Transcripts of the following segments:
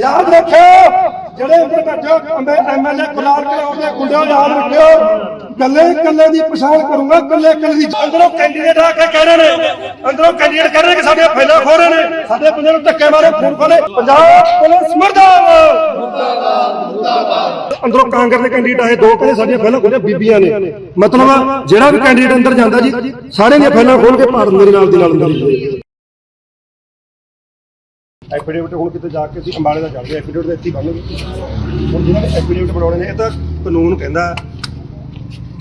ਯਾਦ ਰੱਖਿਓ, ਜਿਹੜੇ ਅੰਦਰ ਬੈਠੇ ਐਮਐਲਏ ਕੁਲਾਰ ਕਰਾਉ ਦੇ ਗੁੰਡਿਓ ਯਾਦ ਰੱਖਿਓ। ਕੱਲੇ ਕੱਲੇ ਦੀ ਪਛਾਣ ਕਰੂੰਗਾ ਕੱਲੇ ਕੱਲੇ ਦੀ ਅੰਦਰੋਂ ਕੈਂਡੀਡੇਟ ਆ ਕੇ ਕਹਿ ਰਹੇ ਨੇ, ਅੰਦਰੋਂ ਕੈਂਡੀਡੇਟ ਕਹਿ ਰਹੇ ਕਿ ਸਾਡੇ ਫੈਲਾ ਖੋ ਰਹੇ ਨੇ, ਸਾਡੇ ਬੰਦੇ ਨੂੰ ਧੱਕੇ ਮਾਰੇ ਫੋਨ ਖੋਲੇ ਪੰਜਾਬ ਪੁਲਿਸ ਮਰਦਾਬਾਦ। ਅੰਦਰੋਂ ਕਾਂਗਰਸ ਦੇ ਕੈਂਡੀਡੇਟ ਆਏ, ਦੋ ਕਹਿੰਦੇ ਸਾਡੀਆਂ ਫੈਲਾ ਖੋਲੇ ਬੀਬੀਆਂ ਨੇ। ਮਤਲਬ ਜਿਹੜਾ ਵੀ ਕੈਂਡੀਡੇਟ ਅੰਦਰ ਜਾਂਦਾ ਜੀ ਸਾਰੇ ਦੀਆਂ ਫੈਲਾ ਖੋਲ ਕੇ ਭਾਰਤ ਮੇਰੇ ਨਾਲ ਦੀ ਨਾਲ ਅੰਦਰ ਐਫੀਡੇਵਿਟ ਹੁਣ ਕਿਤੇ ਜਾ ਕੇ ਅਸੀਂ ਅੰਬਾਲੇ ਦਾ ਚੱਲਦੇ ਐਫੀਡੇਵਿਟ ਦੇ ਇੱਥੇ ਬਣਨਗੇ ਹੁਣ ਜਿਹਨਾਂ ਨੇ ਐਫੀਡੇਵਿਟ ਬਣਾਉਣੇ ਨੇ ਇਹ ਤਾਂ ਕਾਨੂੰਨ ਕਹਿੰਦਾ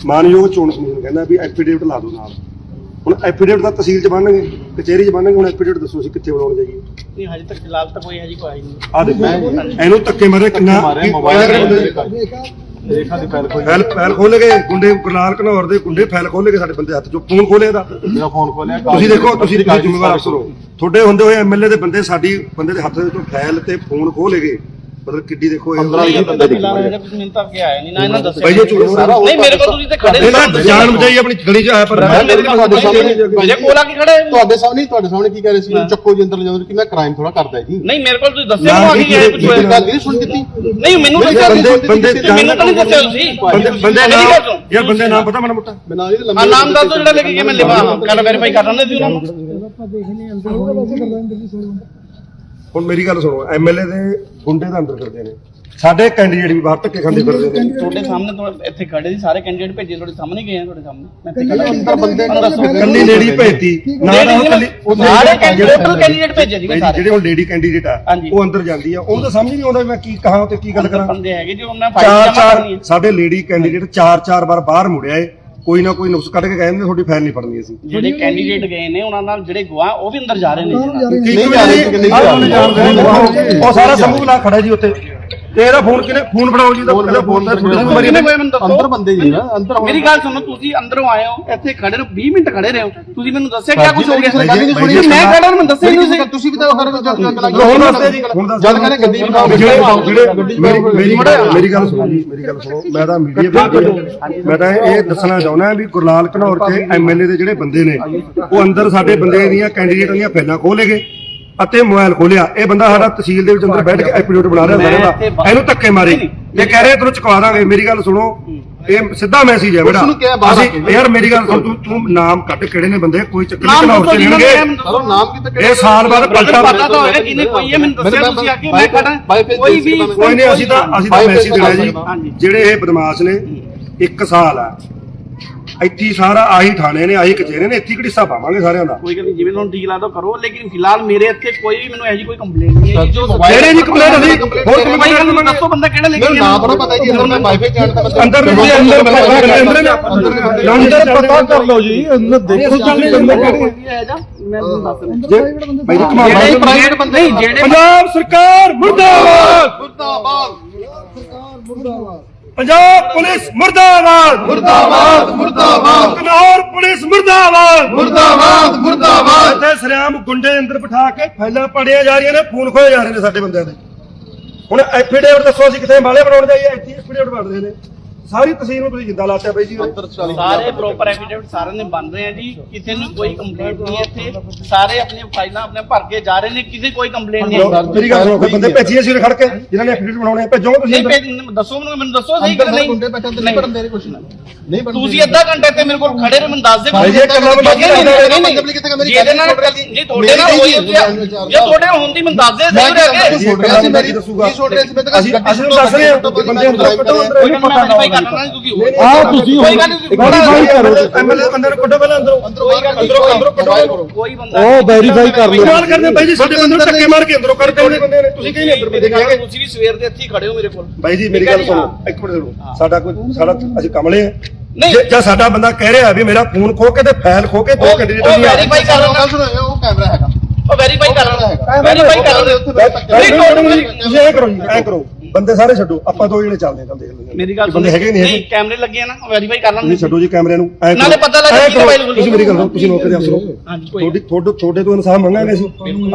ਮਾਨਯੋਗ ਚੋਣ ਕਾਨੂੰਨ ਕਹਿੰਦਾ ਵੀ ਐਫੀਡੇਵਿਟ ਲਾ ਦਿਓ ਨਾਲ। ਹੁਣ ਐਫੀਡੇਵਿਟ ਤਾਂ ਤਹਿਸੀਲ 'ਚ ਬਣਨਗੇ ਕਚਹਿਰੀ 'ਚ ਬਣਨਗੇ ਹੁਣ ਐਫੀਡੇਵਿਟ ਦੱਸੋ ਅਸੀਂ ਕਿੱਥੇ ਬਣਾਉਣ ਜਾਈਏ। ਨਹੀਂ ਹਜੇ ਤੱਕ ਫਿਲਹਾਲ ਤਾਂ ਕੋਈ ਹਜੇ ਕੋਈ ਆਈ ਨਹੀਂ। ਆ ਦੇਖੋ ਇਹਨੂੰ ਧੱਕੇ ਮਾਰੇ ਕਿੰਨਾ ਮਾਰੇ ਮੋਬਾਈਲ ਦੇਖਾਂ। ਦੀ ਫਾਈਲ ਕੋਈ ਫੈਲ ਫੈਲ ਖੋਲ ਗਏ ਗੁੰਡੇ ਗੁਰਲਾਲ ਘਨੌਰ ਦੇ ਗੁੰਡੇ ਫੈਲ ਖੋਲ ਗਏ ਸਾਡੇ ਬੰਦੇ ਹੱਥ 'ਚੋਂ। ਫੋਨ ਖੋਲੇ ਇਹਦਾ? ਮੇਰਾ ਫੋਨ ਖੋਲਿਆ ਤੁਸੀਂ ਦੇਖੋ ਤੁਸੀਂ ਜ਼ਿੰਮੇਵਾਰ ਅਫਸਰ ਹੋ। ਤੁਹਾਡੇ ਹੁੰਦੇ ਹੋਏ ਐਮਐਲਏ ਦੇ ਬੰਦੇ ਸਾਡੀ, ਬੰਦੇ ਦੇ ਹੱਥ ਦੇ ਵਿੱਚੋਂ ਫੈਲ ਤੇ ਫੋਨ ਖੋਹ ਲਏ ਗਏ। ਮਤਲਬ ਕਿੱਡੀ ਦੇਖੋ ਇਹ ਪੰਦਰਾਂ ਵੀਹ ਬੰਦੇ ਦੇਖੋ ਫਿਲਹਾਲ ਹਜੇ ਕੁਝ ਮੈਨੂੰ ਤਾਂ ਅੱਗੇ ਆਇਆ ਨਹੀਂ ਨਾ ਇਹਨਾਂ ਦੱਸਿਆ। ਬਾਈ ਜੀ ਝੂਠ ਸਾਰਾ ਨਹੀਂ ਮੇਰੇ ਕੋਲ ਤੁਸੀਂ ਤੇ ਖੜੇ ਇਹਨਾਂ ਜਾਨ ਬਚਾਈ ਆਪਣੀ ਗਲੀ 'ਚ ਆਇਆ ਪਰ ਮੈਂ ਮੇਰੇ ਕੋਲ ਤੁਹਾਡੇ ਸਾਹਮਣੇ ਮੇਰੇ ਕੋਲ ਆ ਕੇ ਖੜੇ। ਤੁਹਾਡੇ ਸਾਹਮਣੇ ਤੁਹਾਡੇ ਸਾਹਮਣੇ ਕੀ ਕਹਿ ਰਹੇ ਸੀ? ਮੈਨੂੰ ਚੱਕੋ ਜੀ ਅੰਦਰ ਲਿਜਾਓ ਕਿ ਮੈਂ ਕ੍ਰਾਈਮ ਥੋੜਾ ਕਰਦਾ ਜੀ। ਨਹੀਂ ਮੇਰੇ ਕੋਲ ਤੁਸੀਂ ਦੱਸਿਆ ਨਾ ਨੂੰ ਕੇ ਆਏ ਕੁਝ ਇਹ ਗੱਲ ਨਹੀਂ ਸੁਣ ਦਿੱਤੀ। ਨਹੀਂ ਮੈਨੂੰ ਦੱਸਿਆ ਬੰਦੇ ਬੰਦੇ ਮੈਨੂੰ ਤਾਂ ਨਹੀਂ ਦੱਸਿਆ ਤੁਸੀਂ। ਬੰਦੇ ਨਾਮ ਸੁਣ। ਯਾਰ ਬੰਦੇ ਨਾਮ ਪਤਾ ਮੈਨੂੰ ਮੁੱਟਾ। ਮੈਂ ਨਾਲ ਹੀ ਆ ਲੰਮੇ ਨਾਮ ਦੱਸ ਜਿਹੜਾ ਲੈ ਕੇ ਗਿਆ ਮੈਂ ਲਿਵਾ ਕੱਲ ਵੈਰੀਫਾਈ ਕਰ ਲੈਂਦੇ ਸੀ ਉਹਨਾਂ ਨੂੰ। ਹੁਣ ਮੇਰੀ ਗੱਲ ਸੁਣੋ ਐਮਐਲਏ ਦੇ ਗੁੰਡੇ ਦਾ ਅੰਦਰ ਕਰਦੇ ਨੇ। ਸਾਡੇ ਕੈਂਡੀਡੇਟ ਵੀ ਬਾਹਰ ਧੱਕੇ ਖਾਂਦੇ ਫਿਰਦੇ ਨੇ। ਤੁਹਾਡੇ ਸਾਹਮਣੇ ਤੋਂ ਇੱਥੇ ਖੜੇ ਸੀ ਸਾਰੇ ਕੈਂਡੀਡੇਟ ਭੇਜੇ ਤੁਹਾਡੇ ਸਾਹਮਣੇ ਗਏ ਆ ਤੁਹਾਡੇ ਸਾਹਮਣੇ। ਮੈਂ ਇੱਥੇ ਖੜਾ ਅੰਦਰ ਬੰਦੇ ਕੱਲੀ ਲੇਡੀ ਭੇਜਤੀ। ਨਾ ਤਾਂ ਉਹ ਕੱਲੀ ਉਹ ਸਾਰੇ ਕੈਂਡੀਡੇਟ ਟੋਟਲ ਕੈਂਡੀਡੇਟ ਭੇਜੇ ਜੀ ਸਾਰੇ। ਜਿਹੜੇ ਹੁਣ ਲੇਡੀ ਕੈਂਡੀਡੇਟ ਆ। ਉਹ ਅੰਦਰ ਜਾਂਦੀ ਆ। ਉਹਨੂੰ ਤਾਂ ਸਮਝ ਨਹੀਂ ਆਉਂਦਾ ਮੈਂ ਕੀ ਕਹਾਂ ਤੇ ਕੀ ਗੱਲ ਕਰਾਂ। ਬੰਦੇ ਹੈਗੇ ਜੋ ਉਹਨਾਂ ਫਾਈਲ ਚਾਰ ਚਾਰ ਸਾਡੇ ਲੇਡੀ ਕੈਂਡੀਡੇਟ ਚਾਰ ਚਾਰ ਵਾਰ ਬਾਹਰ ਮੁੜਿਆ ਏ। ਕੋਈ ਨਾ ਕੋਈ ਨੁਕਸ ਕੱਢ ਕੇ ਕਹਿੰਦੇ ਤੁਹਾਡੀ ਫਾਈਲ ਨਹੀਂ ਪੜਨੀ ਅਸੀਂ। ਜਿਹੜੇ ਕੈਂਡੀਡੇਟ ਗਏ ਨੇ ਉਹਨਾਂ ਨਾਲ ਜਿਹੜੇ ਗਵਾਹ ਉਹ ਵੀ ਅੰਦਰ ਜਾ ਰਹੇ ਨੇ। ਜੀ। ਨਹੀਂ ਜਾ ਰਹੇ ਸੀ, ਨਹੀਂ ਜਾ ਰਹੇ। ਉਹ ਸਾਰਾ ਸਮੂਹ ਲਾ ਖੜਾ ਜੀ ਉੱਥੇ। ਤੇ ਇਹਦਾ ਫੋਨ ਕਿਨੇ ਫੋਨ ਫੜਾਓ ਜੀ ਦਾ ਇਹਦਾ ਫੋਨ ਤਾਂ ਕੋਲ ਮਰੀ ਕਿਹਨੇ ਕੋਈ ਮੈਨੂੰ ਦੱਸੋ ਅੰਦਰ ਬੰਦੇ ਜੀ ਨਾ ਅੰਦਰ ਮੇਰੀ ਗੱਲ ਸੁਣੋ ਤੁਸੀਂ ਅੰਦਰੋਂ ਆਏ ਹੋ ਇੱਥੇ ਖੜੇ ਰਹੋ 20 ਮਿੰਟ ਖੜੇ ਰਹੇ। ਹੋ ਤੁਸੀਂ ਮੈਨੂੰ ਦੱਸਿਆ ਕੀ ਕੁਝ ਹੋ ਗਿਆ? ਗੱਲ ਨਹੀਂ ਸੁਣੀ। ਮੈਂ ਖੜਾ ਨੂੰ ਮੈਨੂੰ ਦੱਸਿਆ ਨਹੀਂ ਤੁਸੀਂ। ਤੁਸੀਂ ਵੀ ਤਾਂ ਹਰ ਜਦ ਜਦ ਹੁਣ ਦੱਸਦੇ ਜੀ ਹੁਣ ਦੱਸਦੇ ਜਦ ਕਹਿੰਦੇ ਗੱਡੀ ਬਿਠਾਓ ਜਿਹੜੇ ਜਿਹੜੇ ਮੇਰੀ ਗੱਲ ਸੁਣੋ ਜੀ ਮੇਰੀ ਗੱਲ ਸੁਣੋ। ਮੈਂ ਤਾਂ ਮੀਡੀਆ ਤੇ ਮੈਂ ਤਾਂ ਇਹ ਦੱਸਣਾ ਚਾਹੁੰਦਾ ਵੀ ਗੁਰਲਾਲ ਘਨੌਰ ਕੇ ਐਮਐਲਏ ਦੇ ਜਿਹੜੇ ਬੰਦੇ ਨੇ ਉਹ ਅੰਦਰ ਸਾਡੇ ਬੰਦੇ ਦੀਆਂ ਕੈਂਡੀਡੇਟਾਂ ਦੀਆਂ ਫਾਈਲਾਂ ਖੋਲੇਗੇ ਅਤੇ ਮੋਬਾਈਲ ਖੋਲਿਆ। ਇਹ ਬੰਦਾ ਸਾਡਾ ਤਹਿਸੀਲ ਦੇ ਵਿੱਚ ਅੰਦਰ ਬੈਠ ਕੇ ਐਪੀਡੋਟ ਬਣਾ ਰਿਹਾ ਦਾ ਇਹਨੂੰ ਧੱਕੇ ਮਾਰੇ। ਇਹ ਕਹਿ ਰਹੇ ਤੈਨੂੰ ਚੁਕਵਾ ਦਾਂਗੇ ਮੇਰੀ ਗੱਲ ਸੁਣੋ। ਇਹ ਸਿੱਧਾ ਮੈਸੇਜ ਹੈ ਬੇਟਾ। ਉਸਨੂੰ ਕਿਹਾ ਬਾਹਰ ਆ ਅਸੀਂ। ਯਾਰ ਮੇਰੀ ਗੱਲ ਸੁਣ ਤੂੰ ਤੂੰ ਨਾਮ ਕੱਢ ਕਿਹੜੇ ਨੇ ਬੰਦੇ? ਕੋਈ ਚੱਕਰ ਨਾਮ ਨਹੀਂ ਘਨੌਰ ਦੱਸੋ। ਨਾਮ ਕਿਤੇ ਇਹ ਸਾਲ ਬਾਅਦ ਪਤਾ ਪਲਟਾ ਤਾਂ ਹੋਏਗਾ ਕਿਨੇ ਕੋਈ ਹੈ ਮੈਨੂੰ ਦੱਸਿਆ ਤੁਸੀਂ ਆ ਕੇ ਮੈਂ ਫੇਸ ਕੋਈ ਵੀ ਕੋਈ ਨਹੀਂ ਅਸੀਂ ਤਾਂ ਅਸੀਂ ਤਾਂ ਮੈਸੇਜ ਦੇਣਾ ਜੀ। ਜਿਹੜੇ ਇਹ ਬਦਮਾਸ਼ ਨੇ ਇੱਕ ਸਾਲ ਆ। ਇੱਥੇ ਹੀ ਸਾਰਾ ਆਹੀ ਥਾਣੇ ਨੇ ਆਹੀ ਕਚਹਿਰੇ ਨੇ ਇੱਥੇ ਹੀ ਘੜੀਸਾ ਪਾਵਾਂਗੇ ਸਾਰਿਆਂ ਦਾ? ਕੋਈ ਗੱਲ ਨਹੀਂ ਜਿਵੇਂ ਤੁਹਾਨੂੰ ਠੀਕ ਲੱਗਦਾ ਕਰੋ ਲੇਕਿਨ ਫਿਲਹਾਲ ਮੇਰੇ ਇੱਥੇ ਕੋਈ ਵੀ ਮੈਨੂੰ ਇਹੋ ਜਿਹੀ ਕੋਈ ਕੰਪਲੇਂਟ ਨਹੀਂ ਹੈ ਜੋ ਜਿਹੜੇ ਜੀ ਕੰਪਲੇਂਟ ਅਸੀਂ ਹੋਰ ਕੋਈ ਕੰਪਲੇਂਟ ਗੱਲ ਨਹੀਂ ਦੱਸੋ ਬੰਦਾ ਕਿਹੜਾ ਲੈ ਕੇ ਥੋੜਾ ਪਤਾ ਜੀ ਅੰਦਰ ਮੈਂ ਵਾਈਫਾਈ ਜਾਣਦਾ ਮੈਂ ਅੰਦਰ ਵੀ ਜੀ, ਅੰਦਰ ਅੰਦਰ ਅੰਦਰ ਪਤਾ ਕਰ ਲਓ ਜੀ ਅੰਦਰ ਦੇਖੋ ਚੱਲਦੇ ਬੰਦੇ ਮੈਂ ਤੁਹਾਨੂੰ ਦੱਸ ਰਿਹਾ ਜਿਹੜੇ ਪ੍ਰਾਈਵੇਟ ਬੰਦੇ ਨਹੀਂ ਜਿਹੜੇ ਪੰਜਾਬ ਸਰਕਾਰ ਮੁਰਦਾਬਾਦ ਮੁਰਦਾਬਾਦ। ਪੰਜਾਬ ਪੁਲਿਸ ਮੁਰਦਾਬਾਦ। ਮੁਰਦਾਬਾਦ ਮੁਰਦਾਬਾਦ। ਕਨੌਰ ਪੁਲਿਸ ਮੁਰਦਾਬਾਦ। ਮੁਰਦਾਬਾਦ ਮੁਰਦਾਬਾਦ। ਤੇ ਸਰਿਆਮ ਗੁੰਡੇ ਅੰਦਰ ਬਿਠਾ ਕੇ ਫੈਲਾਂ ਪੜੀਆਂ ਜਾ ਰਹੀਆਂ ਨੇ ਫੋਨ ਖੋਏ ਜਾ ਰਹੇ ਨੇ ਸਾਡੇ ਬੰਦਿਆਂ ਦੇ। ਹੁਣ ਐਫੀਡੇਵਿਟ ਦੱਸੋ ਅਸੀਂ ਕਿੱਥੇ ਮਾਲੇ ਬਣਾਉਣ ਜਾਈਏ ਇੱਥੇ ਐਫੀਡੇਵਿਟ ਬਣ ਰਹੇ ਨੇ। ਸਾਰੀ ਤਸਵੀਰ ਨੂੰ ਤੁਸੀਂ ਜਿੰਦਾ ਲਾਤਿਆ ਬਾਈ ਜੀ ਸਾਰੇ ਪ੍ਰੋਪਰ ਐਫੀਡੇਵਿਟ ਸਾਰਿਆਂ ਨੇ ਬਣ ਰਹੇ ਆ ਜੀ। ਕਿਸੇ ਨੂੰ ਕੋਈ ਕੰਪਲੇਂਟ ਨਹੀਂ ਹੈ ਇੱਥੇ। ਸਾਰੇ ਆਪਣੀਆਂ ਫਾਈਲਾਂ ਆਪਣੇ ਭਰ ਕੇ ਜਾ ਰਹੇ ਨੇ। ਕਿਸੇ ਕੋਈ ਕੰਪਲੇਂਟ ਨਹੀਂ ਹੈ ਮੇਰੀ ਗੱਲ ਸੁਣੋ ਕੋਈ ਬੰਦੇ ਭੇਜੀਏ ਸੀ ਖੜ ਕੇ ਜਿਨ੍ਹਾਂ ਨੇ ਐਫੀਡੇਵਿਟ ਬਣਾਉਣੇ ਆ, ਭੇਜੋਗੇ ਤੁਸੀਂ ਨਹੀਂ? ਭੇਜ- ਦੱਸੋ ਮੈਨੂੰ ਮੈਨੂੰ ਦੱਸੋ ਸਹੀ ਕਿ ਨਹੀਂ। ਨਹੀਂ ਪੜਨ ਦੇ ਰਹੇ ਕੁਛ ਨਹੀਂ ਪੜਨ ਤੁਸੀਂ ਅੱਧਾ ਘੰਟੇ ਤੇ ਮੇਰੇ ਕੋਲ ਖੜੇ ਰਹੇ ਮੈਨੂੰ ਦੱਸ ਦੇ ਭਾਈ ਜੀ, ਇਹ ਬੰਦਾ ਨਹੀਂ, ਨਹੀਂ, ਨਹੀਂ, ਨਹੀਂ, ਮੇਰੀ ਜਿਹਦੇ ਨਾਲ ਗੱਲ ਜੇ ਤੁਹਾਡੇ ਨਾਲ ਹੋਈ ਹੈ, ਜੇ ਤੁਹਾਡੇ ਨਾਲ ਹੁੰਦੀ ਮੈਨੂੰ ਦੱਸ ਦੇ ਮੈਂ ਸਹੀ ਰਹਿ ਕੇ। ਅਸੀਂ ਅਸੀਂ ਨੂੰ ਦੱਸ ਰਹੇ ਹਾਂ ਬੰਦੇ ਅੰਦਰ ਕੱਢੋ ਅੰਦਰ ਕੋਈ ਗੱਲ ਨਹੀਂ ਵੈਰੀਫਾਈ ਕਰਨਾ ਨਹੀਂ ਤੁਸੀਂ ਹੋਰ। ਆਹ ਤੁਸੀਂ ਕੋਈ ਗੱਲ ਨਹੀਂ ਵੈਰੀਫਾਈ ਕਰੋ ਐਮਐਲਏ ਬੰਦੇ ਨੂੰ ਕੱਢੋ ਪਹਿਲਾਂ ਅੰਦਰੋਂ। ਕੋਈ ਗੱਲ ਨਹੀਂ ਅੰਦਰੋਂ ਅੰਦਰੋਂ ਕੱਢੋ ਕੋਈ ਬੰਦਾ ਉਹ ਵੈਰੀਫਾਈ ਕਰ ਲਓ। ਗੱਲ ਕਰਦੇ ਬਾਈ ਜੀ ਸਾਡੇ ਬੰਦੇ ਨੂੰ ਧੱਕੇ ਮਾਰ ਕੇ ਅੰਦਰੋਂ ਕੱਢਦੇ ਨੇ ਬੰਦੇ ਨੇ। ਤੁਸੀਂ ਕਹੀ ਨਹੀਂ ਅੰਦਰ ਬੰਦੇ ਨਾਲ ਤੁਸੀਂ ਵੀ ਸਵੇਰ ਦੇ ਇੱਥੇ ਹੀ ਖੜੇ ਹੋ ਮੇਰੇ ਕੋਲ? ਬਾਈ ਜੀ ਮੇਰੀ ਗੱਲ ਸੁਣੋ। ਇੱਕ ਮਿੰਟ ਸੁਣੋ ਸਾਡਾ ਕੋਈ ਸਾਡਾ ਅਸੀਂ ਕਮਲੇ ਆ ਨਹੀਂ। ਜੇ- ਸਾਡਾ ਬੰਦਾ ਕਹਿ ਰਿਹਾ ਵੀ ਮੇਰਾ ਫੋਨ ਖੋ ਕੇ ਤੇ ਫਾਈਲ ਖੋ ਕੇ ਦੋ ਕੈਂਡੀਡੇਟ ਉਹ ਦੀ ਆ। ਵੈਰੀਫਾਈ ਕਰ ਲੈਣਾ। ਗੱਲ ਸੁਣੋ ਉਹ ਕੈਮਰਾ ਹੈਗਾ। ਉਹ ਵੈਰੀਫਾਈ ਕਰ ਹੈਗਾ। ਵੈਰੀਫਾਈ ਕਰ ਲੈਣਾ। ਉੱਥੇ ਨਹੀਂ, ਕਰੋ ਜੀ ਐ ਕਰੋ। ਬੰਦੇ ਸਾਰੇ ਛੱਡੋ ਆਪਾਂ ਦੋ ਜਣੇ ਚੱਲਦੇ ਹਾਂ ਦੇਖ। ਮੇਰੀ ਗੱਲ ਬੰਦੇ ਹੈਗੇ ਨਹੀਂ ਹੈਗੇ। ਕੈਮਰੇ ਲੱਗੇ ਆ ਨਾ ਵੈਰੀਫਾਈ ਕਰ ਤੁਸੀਂ ਲਾਂਗੇ ਛੱਡੋ ਜੀ ਕੈਮਰੇ ਨੂੰ ਐ ਨਾਲੇ ਪਤਾ ਲੱਗ ਜਾਏ ਕਿਹਦੇ available ਤੁਸੀਂ ਮੇਰੀ ਗੱਲ ਸੁਣੋ ਤੁਸੀਂ ਮੌਕੇ ਦੇ ਅਫਸਰ ਹੋ। ਹਾਂਜੀ ਕੋਈ ਤੁਹਾਡੀ ਤੁਹਾਡੇ ਤੁਹਾਡੇ ਤੋਂ ਇਨਸਾਫ ਮੰਗਾਂਗੇ ਅਸੀਂ।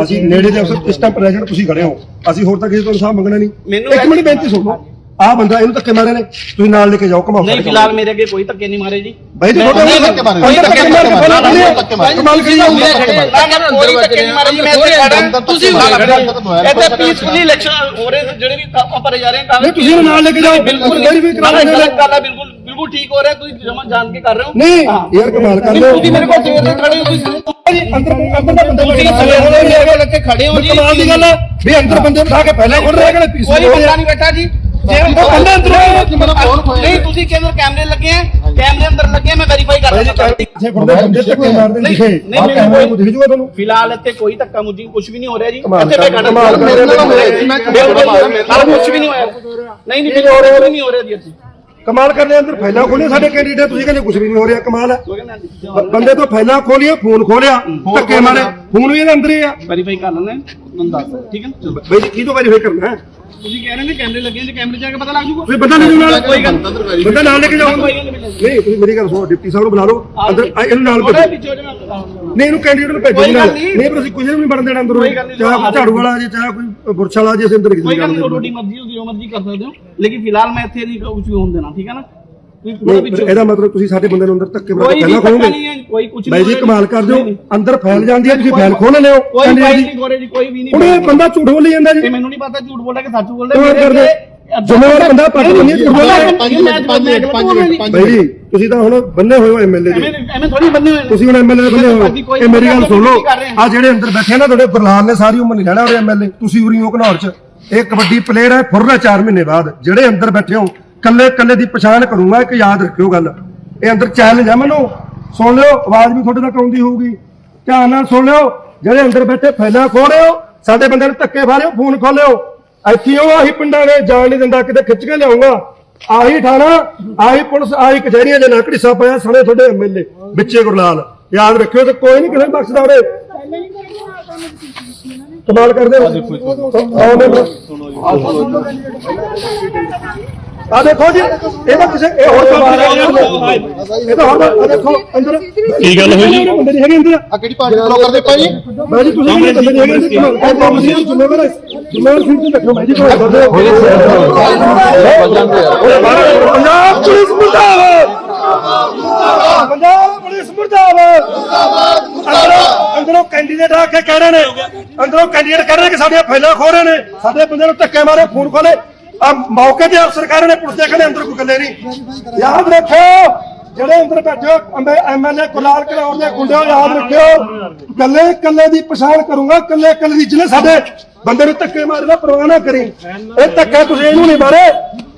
ਅਸੀਂ ਨੇੜੇ ਦੇ ਅਫਸਰ ਇਸ ਟਾਈਮ ਪ੍ਰੈਜ਼ੈਂਟ ਤੁਸੀਂ ਖੜੇ ਹੋ। ਅਸੀਂ ਹੋਰ ਤਾਂ ਕਿਸੇ ਤੋਂ ਇਨਸਾਫ ਮੰਗਣਾ ਨਹੀਂ। ਮੈਨੂੰ ਇੱਕ ਮਿੰਟ ਬੇਨਤੀ ਸੁਣੋ ਆਹ ਬੰਦਾ ਇਹਨੂੰ ਧੱਕੇ ਮਾਰੇ ਨੇ ਤੁਸੀਂ ਨਾਲ ਲੈ ਕੇ ਜਾਓ ਘਮਾਓ ਨਹੀਂ ਫਿਲਹਾਲ ਮੇਰੇ ਅੱਗੇ ਕੋਈ ਧੱਕੇ ਨਹੀਂ ਮਾਰੇ ਜੀ ਬਾਈ ਜੀ ਤੁਹਾਡੇ ਨਹੀਂ ਧੱਕੇ ਮਾਰੇ। ਅੰਦਰ ਧੱਕੇ ਮਾਰੇ ਧੱਕੇ ਮਾਰੇ। ਧੱਕੇ ਮਾਰੇ। ਕਮਾਲ ਕੀ ਜਾਂਦੀ ਹੈ ਕੋਈ ਧੱਕੇ ਨਹੀਂ ਮਾਰੇ ਜੀ ਮੈਂ ਇੱਥੇ ਖੜਾ ਅੰਦਰ ਤੁਸੀਂ ਧੱਕੇ ਮਾਰੇ। ਇੱਥੇ ਪੀਸਫੁਲੀ ਇਲੈਕਸ਼ਨ ਹੋ ਰਹੇ ਨੇ ਜਿਹੜੇ ਵੀ ਭਰੇ ਜਾ ਰਹੇ ਨਹੀਂ, ਤੁਸੀਂ ਨਾਲ ਲੈ ਕੇ ਜਾਓ। ਬਿਲਕੁਲ ਵੈਰੀਫਾਈ ਕਰਾ ਨਹੀਂ, ਲੈਣਾ। ਗਲਤ ਗੱਲ ਹੈ ਬਿਲਕੁਲ ਬਿਲਕੁਲ ਠੀਕ ਹੋ ਰਿਹਾ ਤੁਸੀਂ ਜਮਾ ਜਾਣ ਕੇ ਕਰ ਰਹੇ ਹੋ ਨਹੀਂ ਹਾਂ। ਯਾਰ ਕਮਾਲ ਕਰ ਲਓ ਤੁਸੀਂ ਮੇਰੇ ਕੋਲ ਸਵੇਰ ਦੇ ਖੜੇ ਹੋ ਤੁਸੀਂ ਅੰਦਰ ਅੰਦਰ ਦਾ ਬੰਦਾ ਤੁਸੀਂ ਸਵੇਰ ਦੇ ਮੇਰੇ ਕੋਲ ਇੱਥੇ ਖੜੇ ਹੋ ਜੀ ਕਮਾਲ ਦੀ ਗੱਲ ਹੈ ਵੀ ਅੰਦਰ ਬੰਦੇ ਬਿਠਾ ਕੇ ਪਹਿਲਾਂ ਖੋਲ ਰਹੇ ਕਿ ਪੀਸ ਕੋਈ ਬੰਦਾ ਨਹੀਂ ਬੈਠਾ ਜੀ ਜੇ ਉਹ ਬੰਦਾ ਅੰਦਰ ਹੋਇਆ ਕਿ ਮੇਰਾ ਫੋਨ ਖੋਇਆ ਨਹੀਂ ਤੁਸੀਂ ਕਹਿੰਦੇ ਕੈਮਰੇ ਲੱਗੇ ਆ ਕੈਮਰੇ ਅੰਦਰ ਲੱਗੇ ਆ ਮੈਂ ਵੈਰੀਫਾਈ ਕਰ ਭਾਈ ਜੀ ਰਿਹਾ ਇੱਥੇ ਬੰਦੇ ਬੰਦੇ ਧੱਕੇ ਮਾਰਦੇ ਨਹੀਂ, ਦਿਖੇ। ਨਹੀਂ, ਆਹ ਨਹੀਂ, ਕੈਮਰੇ ਕੋਈ- ਨੂੰ ਦਿਖ ਜੂਗਾ ਤੁਹਾਨੂੰ। ਫਿਲਹਾਲ ਇੱਥੇ ਕੋਈ ਧੱਕਾ ਮੁੱਜੀ ਕੁਝ ਵੀ ਨਹੀਂ ਹੋ ਰਿਹਾ ਜੀ। ਕਮਾਲ ਇੱਥੇ ਮੈਂ ਕਰ ਰਹੇ ਹੋ। ਮੈਂ ਕੁਝ ਵੀ ਨਹੀਂ ਹੋਇਆ। ਨਹੀਂ ਨਹੀਂ ਕੁਝ ਵੀ ਨਹੀਂ ਹੋ ਰਿਹਾ ਜੀ ਇੱਥੇ। ਕਮਾਲ ਕਰਦੇ ਅੰਦਰ ਫਾਈਲਾਂ ਖੋਲੀਆਂ ਸਾਡੇ ਕੈਂਡੀਡੇਟ ਤੁਸੀਂ ਕਹਿੰਦੇ ਕੁਝ ਵੀ ਨਹੀਂ ਹੋ ਰਿਹਾ ਕਮਾਲ ਹੈ। ਬੰਦੇ ਤੋਂ ਫਾਈਲਾਂ ਖੋਲੀਆਂ ਫੋਨ ਖੋਲਿਆ ਧੱਕੇ ਮਾਰੇ ਫੋਨ ਵੀ ਇਹਦੇ ਅੰਦਰ ਹੀ ਆ। ਵੈਰੀਫਾਈ ਕਰ ਲੈਣਾ ਤੁਹਾਨੂੰ ਦੱਸ ਠੀਕ ਹੈ ਬਈ ਜੀ ਕੀ ਤੋਂ ਵੈਰੀਫਾਈ ਕਰਨਾ ਹੈ? ਤੁਸੀਂ ਕਹਿ ਰਹੇ ਨੇ ਕੈਮਰੇ ਲੱਗੇ ਨੇ ਕੈਮਰੇ ਜਾ ਕੇ ਪਤਾ ਲੱਗ ਜੂਗਾ। ਤੁਸੀਂ ਬੰਦਾ ਲੈ ਜਾਓ ਨਾਲ ਕੋਈ ਗੱਲ ਬੰਦਾ ਨਾਲ ਲੈ ਕੇ ਜਾਓ। ਨਹੀਂ ਤੁਸੀਂ ਮੇਰੀ ਗੱਲ ਸੁਣੋ ਡਿਪਟੀ ਸਾਹਿਬ ਨੂੰ ਬੁਲਾ ਲਓ। ਅੰਦਰ ਇਹਨੂੰ ਨਾਲ ਉਹਦੇ ਭੇਜੋ ਪਿੱਛੇ ਹੋ ਜਾਣਾ ਨਹੀਂ ਇਹਨੂੰ ਕੈਂਡੀਡੇਟ ਨੂੰ ਭੇਜੋ ਕੋਈ ਨਾਲ ਗੱਲ ਨਹੀਂ। ਨਹੀਂ ਪਰ ਅਸੀਂ ਕੁਝ ਨੂੰ ਨਹੀਂ ਬਣ ਦੇਣਾ ਅੰਦਰੋਂ। ਕੋਈ ਗੱਲ ਨਹੀਂ, ਚਾਹੇ ਝਾੜੂ ਵਾਲਾ ਜੇ ਚਾਹੇ ਕੋਈ ਬੁਰਸ਼ ਵਾਲਾ ਜੇ ਅਸੀਂ ਅੰਦਰ ਕਿਸੇ ਕੋਈ ਗੱਲ ਨੂੰ ਨਹੀਂ ਜਾਣ ਤੁਹਾਡੀ ਮਰਜ਼ੀ ਹੋ ਜੋ ਮਰਜ਼ੀ ਕਰ ਸਕਦੇ ਹੋ। ਲੇਕਿਨ ਫਿਲਹਾਲ ਮੈਂ ਇੱਥੇ ਨਹੀਂ ਕੁਝ ਹੋਣ ਦੇਣਾ ਠੀਕ ਹੈ ਨਾ? ਨਹੀਂ ਇਹਦਾ ਮਤਲਬ ਤੁਸੀਂ ਸਾਡੇ ਬੰਦੇ ਨੂੰ ਅੰਦਰ ਧੱਕੇ ਮਾਰ ਕੋਈ ਕੇ ਵੀ ਪਹਿਲਾਂ ਪਤਾ ਖੋਲੋਗੇ ਨਹੀਂ ਹੈ ਕੋਈ ਕੁਝ ਬਾਈ ਜੀ ਕਮਾਲ ਕਰ ਦਿਓ ਅੰਦਰ ਫੈਲ ਜਾਂਦੀ ਹੈ ਤੁਸੀਂ ਫੈਲ ਖੋਲ ਲਿਓ ਕੋਈ ਫਾਈਲ ਦੀ। ਨਹੀਂ ਜੀ ਕੋਈ ਵੀ ਨਹੀਂ ਹੁਣ ਇਹ ਬੰਦਾ ਝੂਠ ਬੋਲੀ ਜਾਂਦਾ ਜੀ। ਮੈਨੂੰ ਨਹੀਂ ਪਤਾ ਝੂਠ ਬੋਲਦਾ ਕਿ ਸੱਚ ਬੋਲਦਾ ਕਿਉਂ ਕਰਦੇ। ਜ਼ਿੰਮੇਵਾਰ ਬੰਦਾ ਪੱਟ ਨਹੀਂ ਝੂਠ ਬੋਲਦਾ ਪੰਜ ਮਿੰਟ ਪੰਜ ਮਿੰਟ ਪੰਜ ਮਿੰਟ ਪੰਜ ਬਾਈ ਜੀ ਤੁਸੀਂ ਤਾਂ ਹੁਣ ਬੰਨੇ ਹੋਏ ਹੋ ਐਮਐਲਏ ਜੀ ਐਵੇਂ ਐਵੇਂ ਥੋੜੀ ਬੰਦੇ ਹੋਏ ਨੇ। ਤੁਸੀਂ ਹੁਣ ਐਮਐਲਏ ਬੰਨੇ ਸਾਡੀ ਹੋ। ਕੋਈ ਇਹ ਮੇਰੀ ਗੱਲ ਸੁਣ। ਲਓ ਨਹੀਂ। ਆ ਜਿਹੜੇ ਅੰਦਰ ਬੈਠੇ ਆ ਨਾ ਤੁਹਾਡੇ ਗੁਰਲਾਲ ਨੇ ਸਾਰੀ ਉਮਰ ਨਹੀਂ ਰਹਿਣਾ ਉਹ ਐਮਐਲਏ ਤੁਸੀਂ ਉਰੀ ਹੋ ਘਨੌਰ ਚ। ਇਹ ਕਬੱਡੀ ਪਲੇਅਰ ਹੈ ਫੁਰਨਾ 4 ਮਹੀਨੇ ਬਾਅਦ। ਜਿਹੜੇ ਅੰਦਰ ਬੈਠੇ ਹੋ ਕੱਲੇ ਕੱਲੇ ਦੀ ਪਛਾਣ ਕਰੂੰਗਾ, ਇੱਕ ਯਾਦ ਰੱਖਿਓ ਗੱਲ। ਇਹ ਅੰਦਰ ਚੈਲੰਜ ਹੈ ਮੈਨੂੰ। ਸੁਣ ਲਿਓ, ਆਵਾਜ਼ ਵੀ ਤੁਹਾਡੇ ਤੱਕ ਆਉਂਦੀ ਹੋਊਗੀ। ਧਿਆਨ ਨਾਲ ਸੁਣ ਲਿਓ, ਜਿਹੜੇ ਅੰਦਰ ਬੈਠੇ ਫੈਲਾ ਖੋਲ ਸਾਡੇ ਬੰਦੇ ਨੂੰ ਧੱਕੇ ਮਾਰਿਓ ਫੋਨ ਖੋਲਿਓ। ਇੱਥੇ ਉਹ ਆਹੀ ਪਿੰਡਾਂ ਨੇ, ਜਾਣ ਨਹੀਂ ਦਿੰਦਾ, ਕਿਤੇ ਖਿੱਚ ਕੇ ਲਿਆਉਂਗਾ ਆਹੀ ਥਾਣਾ, ਆਹੀ ਪੁਲਿਸ, ਆਹੀ ਕਚਹਿਰੀਆਂ ਦੇ ਨਾਲ ਘੜੀਸਾ ਪਾਇਆ ਸਣੇ ਤੁਹਾਡੇ ਐਮਐਲਏ ਵਿੱਚੇ ਗੁਰਲਾਲ। ਯਾਦ ਰੱਖਿਓ ਤੇ ਕੋਈ ਨਹੀਂ ਕਿਸੇ ਨੂੰ ਬਖਸ਼ਦਾ ਉਰੇ। ਕਮਾਲ ਕਰਦੇ ਹੋ। ਆਉਂਦੇ ਆ ਦੇਖੋ ਜੀ ਇਹ ਤਾਂ ਕਿਸੇ ਇਹ ਹੋਰ ਕੰਮ ਇਹ ਤਾਂ ਹੋਰ ਆਹ ਦੇਖੋ ਅੰਦਰ ਕੀ ਗੱਲ ਹੋਈ ਜੀ? ਬੰਦੇ ਨਹੀਂ ਹੈਗੇ ਅੰਦਰ। ਆ ਕਿਹੜੀ ਪਾਰਟੀ ਫੋਲੋ ਕਰਦੇ ਭਾਈ ਮੈਂ ਜੀ ਤੁਸੀਂ ਵੀ ਬੰਦੇ ਨਹੀਂ ਹੈਗੇ ਇਹ ਕੰਮ ਸੀ ਜ਼ਿੰਮੇਵਾਰ ਜ਼ਿੰਮੇਵਾਰ ਸੀਟ ਤੇ ਰੱਖੋ ਮੈਂ ਜੀ ਕੋਈ ਕਰਦੇ ਪੰਜਾਬ ਪੁਲਿਸ ਮੁਰਦਾਬਾਦ। ਪੰਜਾਬ ਪੁਲਿਸ ਮੁਰਦਾਬਾਦ। ਅੰਦਰੋਂ ਅੰਦਰੋਂ ਕੈਂਡੀਡੇਟ ਆ ਕੇ ਕਹਿ ਰਹੇ ਨੇ, ਅੰਦਰੋਂ ਕੈਂਡੀਡੇਟ ਕਹਿ ਰਹੇ ਨੇ ਕਿ ਸਾਡੀਆਂ ਫਾਈਲਾਂ ਖੋ ਰਹੇ ਨੇ, ਸਾਡੇ ਬੰਦੇ ਨੂੰ ਧੱਕੇ ਮਾਰੇ ਫੋਨ ਖੋਲੇ ਆ ਮੌਕੇ ਤੇ ਅਫਸਰ ਕਹਿ ਰਹੇ ਨੇ, ਪੁਲਿਸ ਦੇ ਕਹਿੰਦੇ ਅੰਦਰ ਕੋਈ ਗੱਲੇ ਨਹੀਂ। ਯਾਦ ਰੱਖਿਓ, ਜਿਹੜੇ ਅੰਦਰ ਬੈਠੇ ਹੋ ਐਮਐਲਏ ਕੁਲਾਲ ਘਰੌਰ ਦੇ ਗੁੰਡਿਓ ਯਾਦ ਰੱਖਿਓ। ਕੱਲੇ ਕੱਲੇ ਦੀ ਪਛਾਣ ਕਰੂੰਗਾ ਕੱਲੇ ਕੱਲੇ ਦੀ ਜਿਹਨੇ ਸਾਡੇ। ਬੰਦੇ ਨੂੰ ਧੱਕੇ ਮਾਰੇ ਦਾ ਪਰਵਾਹ ਨਾ ਕਰੀ। ਇਹ ਧੱਕੇ ਤੁਸੀਂ ਇਹਨੂੰ ਨਹੀਂ ਮਾਰੇ,